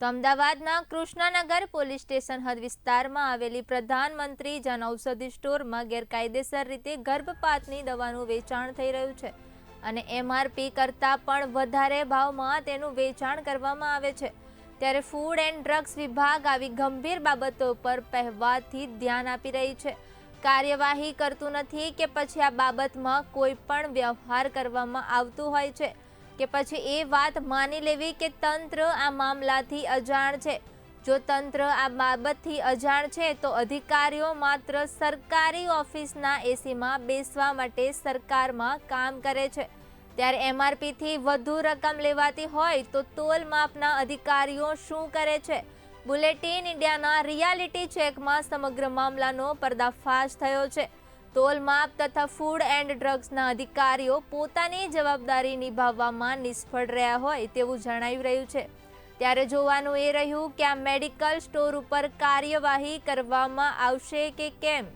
તો અમદાવાદના Krishnanagar police station હદ વિસ્તારમાં આવેલી પ્રધાનમંત્રી જનઔષધિ સ્ટોરમાં ગેરકાયદેસર રીતે ગર્ભપાતની દવાનું વેચાણ થઈ રહ્યું છે અને એમઆરપી કરતાં પણ વધારે ભાવમાં તેનું વેચાણ કરવામાં આવે છે. ત્યારે ફૂડ એન્ડ ડ્રગ્સ વિભાગ આવી ગંભીર બાબતો પર પહેવાથી ધ્યાન આપી રહી છે. કાર્યવાહી કરતું નથી કે પછી આ બાબતમાં કોઈ પણ વ્યવહાર કરવામાં આવતું હોય છે. કે પછી એ વાત માની લેવી કે તંત્ર આ મામલાથી અજાણ છે? જો તંત્ર આ બાબતથી અજાણ છે, તો અધિકારીઓ માત્ર સરકારી ઓફિસના એસીમાં બેસવા માટે સરકારમાં કામ કરે છે. ત્યારે એમઆરપીથી વધુ રકમ લેવાતી હોય તો તોલ માપના અધિકારીઓ શું કરે છે? બુલેટિન ઇન્ડિયાના રિયાલિટી ચેકમાં સમગ્ર મામલાનો પર્દાફાશ થયો છે. તોલ માપ તથા ફૂડ એન્ડ ડ્રગ્સના અધિકારીઓ પોતાની જવાબદારી નિભાવવામાં નિષ્ફળ રહ્યા હોય તેવું જણાવી રહ્યું છે. ત્યારે જોવાનું એ રહ્યું કે આ મેડિકલ સ્ટોર ઉપર કાર્યવાહી કરવામાં આવશે કે કેમ?